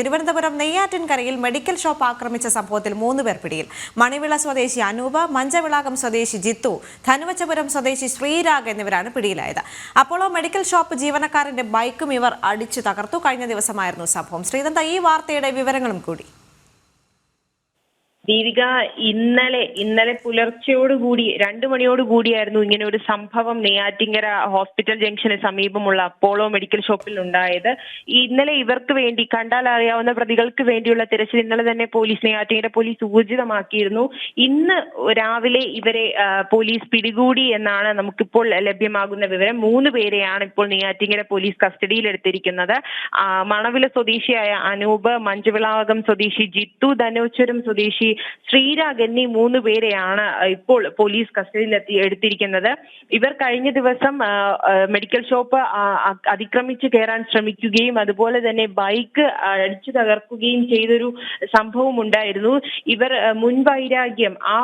Thiruvananthapuram നെയ്യാറ്റിൻകരയിൽ medical shop ആക്രമിച്ച സംഭവത്തിൽ മൂന്ന് പേർ പിടിയിൽ. മണിവിള സ്വദേശി അനൂപ മഞ്ചവിളാകം സ്വദേശി ജിത്തു ധനുവച്ചപുരം സ്വദേശി ശ്രീരാഗ് എന്നിവരാണ് പിടിയിലായത്. അപ്പോളോ മെഡിക്കൽ ഷോപ്പ് ജീവനക്കാരന്റെ ബൈക്കും ഇവർ അടിച്ചു തകർത്തു. കഴിഞ്ഞ ദിവസമായിരുന്നു സംഭവം. ശ്രീദന്ത ഈ വാർത്തയുടെ വിവരങ്ങളും കൂടി. ദീപിക ഇന്നലെ ഇന്നലെ പുലർച്ചയോട് കൂടി രണ്ടു മണിയോട് കൂടിയായിരുന്നു ഇങ്ങനെ ഒരു സംഭവം നെയ്യാറ്റിങ്കര ഹോസ്പിറ്റൽ ജംഗ്ഷന് സമീപമുള്ള അപ്പോളോ മെഡിക്കൽ ഷോപ്പിൽ ഉണ്ടായത്. ഇന്നലെ ഇവർക്ക് വേണ്ടി കണ്ടാൽ അറിയാവുന്ന പ്രതികൾക്ക് വേണ്ടിയുള്ള തിരച്ചിൽ ഇന്നലെ തന്നെ പോലീസ് നെയ്യാറ്റിങ്കര പോലീസ് ഊർജിതമാക്കിയിരുന്നു. ഇന്ന് രാവിലെ ഇവരെ പോലീസ് പിടികൂടി എന്നാണ് നമുക്കിപ്പോൾ ലഭ്യമാകുന്ന വിവരം. മൂന്ന് പേരെയാണ് ഇപ്പോൾ നെയ്യാറ്റിങ്കര പോലീസ് കസ്റ്റഡിയിൽ എടുത്തിരിക്കുന്നത് മണവില സ്വദേശിയായ അനൂപ് മഞ്ചുവിളാകം സ്വദേശി ജിത്തു ധനോച്ചുരം സ്വദേശി ശ്രീരാഗ് എന്നീ മൂന്ന് പേരെയാണ് ഇപ്പോൾ പോലീസ് കസ്റ്റഡിയിലെത്തി എടുത്തിരിക്കുന്നത്. ഇവർ കഴിഞ്ഞ ദിവസം മെഡിക്കൽ ഷോപ്പ് അതിക്രമിച്ച് കയറാൻ ശ്രമിക്കുകയും അതുപോലെ തന്നെ ബൈക്ക് അടിച്ചു തകർക്കുകയും ചെയ്തൊരു സംഭവം ഉണ്ടായിരുന്നു. ഇവർ മുൻ മുൻവൈരാഗ്യം ആ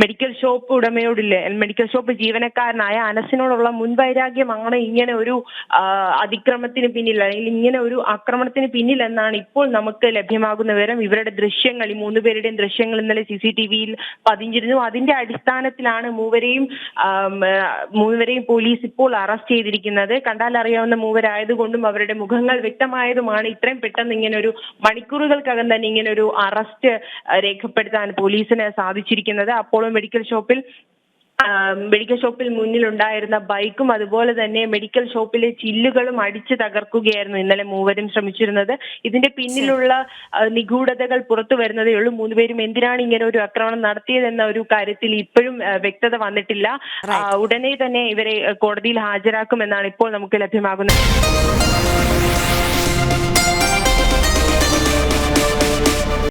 മെഡിക്കൽ ഷോപ്പ് ഉടമയോടില്ലേ മെഡിക്കൽ ഷോപ്പ് ജീവനക്കാരനായ അനസിനോടുള്ള മുൻവൈരാഗ്യമാണ് ഇങ്ങനെ ഒരു അതിക്രമത്തിന് പിന്നിൽ അല്ലെങ്കിൽ ഇങ്ങനെ ഒരു ആക്രമണത്തിന് പിന്നിൽ എന്നാണ് ഇപ്പോൾ നമുക്ക് ലഭ്യമാകുന്ന വിവരം. ഇവരുടെ ദൃശ്യങ്ങൾ ഈ മൂന്ന് പേരുടെയും ദൃശ്യങ്ങൾ ഇന്നലെ സി സി ടി വിയിൽ പതിഞ്ഞിരുന്നു. അതിന്റെ അടിസ്ഥാനത്തിലാണ് മൂവരെയും മൂവരെയും പോലീസ് ഇപ്പോൾ അറസ്റ്റ് ചെയ്തിരിക്കുന്നത്. കണ്ടാൽ അറിയാവുന്ന മൂവരായതുകൊണ്ടും അവരുടെ മുഖങ്ങൾ വ്യക്തമായതുമാണ്. ഇത്രയും പെട്ടെന്ന് ഇങ്ങനെ ഒരു മണിക്കൂറുകൾക്കകം തന്നെ ഇങ്ങനെ ഒരു അറസ്റ്റ് രേഖപ്പെടുത്താൻ പോലീസിന് സാധിച്ചിരിക്കുന്നത്. അപ്പോളോ മെഡിക്കൽ ഷോപ്പിൽ മെഡിക്കൽ ഷോപ്പിൽ മുന്നിൽ ഉണ്ടായിരുന്ന ബൈക്കും അതുപോലെ തന്നെ മെഡിക്കൽ ഷോപ്പിലെ ചില്ലുകളും അടിച്ചു തകർക്കുകയായിരുന്നു ഇന്നലെ മൂവരും ശ്രമിച്ചിരുന്നത്. ഇതിന്റെ പിന്നിലുള്ള നിഗൂഢതകൾ പുറത്തു വരുന്നതേ ഉള്ളൂ. മൂന്നുപേരും എന്തിനാണ് ഇങ്ങനെ ഒരു ആക്രമണം നടത്തിയതെന്ന ഒരു കാര്യത്തിൽ ഇപ്പോഴും വ്യക്തത വന്നിട്ടില്ല. ഉടനെ തന്നെ ഇവരെ കോടതിയിൽ ഹാജരാക്കുമെന്നാണ് ഇപ്പോൾ നമുക്ക് ലഭ്യമാകുന്നത്.